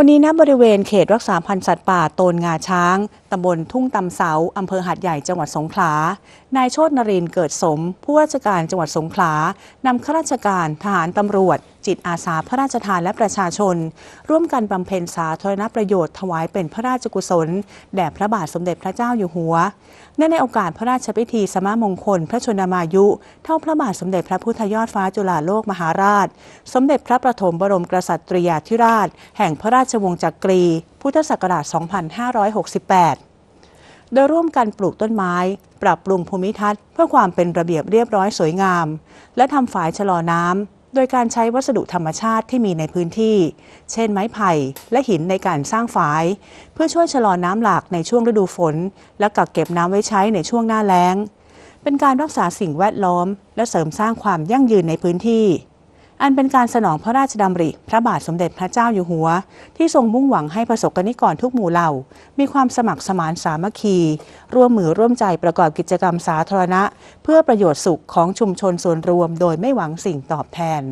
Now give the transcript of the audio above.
วันนี้ณบริเวณเขตรักษาพันธุ์สัตว์ป่าโตนงาช้างตำบลทุ่งตำเสาอำเภอหาดใหญ่จังหวัดสงขลา นายโชตนรินเกิดสม ผู้ว่าราชการจังหวัดสงขลานำข้าราชการทหารตำรวจ จิตอาสาพระราชทานและประชาชน ร่วมกันบำเพ็ญสาธารณประโยชน์ถวายเป็นพระราชกุศล แด่พระบาทสมเด็จพระเจ้าอยู่หัวเนื่องในโอกาสพระราชพิธีสมมงคล พระชนมายุ เท่าพระบาทสมเด็จพระพุทธยอดฟ้าจุฬาโลกมหาราช สมเด็จพระประถมบรมกษัตริยาธิราช แห่งพระราชวงศ์จักรีพุทธศักราช 2568 โดยร่วมกันปลูกต้นไม้ ปรับปรุงภูมิทัศน์เพื่อความเป็นระเบียบเรียบร้อยสวยงาม และทำฝายชะลอน้ำ โดยการใช้วัสดุธรรมชาติที่มีในพื้นที่ เช่นไม้ไผ่และหินในการสร้างฝาย เพื่อช่วยชะลอน้ำหลากในช่วงฤดูฝน และกักเก็บน้ำไว้ใช้ในช่วงหน้าแล้ง เป็นการรักษาสิ่งแวดล้อม และเสริมสร้างความยั่งยืนในพื้นที่ อันเป็นการสนองพระราชดำริ พระบาทสมเด็จพระเจ้าอยู่หัว ที่ทรงมุ่งหวังให้ประสบกนิกรทุกหมู่เหล่า มีความสมัครสมานสามัคคี ร่วมมือร่วมใจประกอบกิจกรรมสาธารณะ เพื่อประโยชน์สุขของชุมชนส่วนรวมโดยไม่หวังสิ่งตอบแทน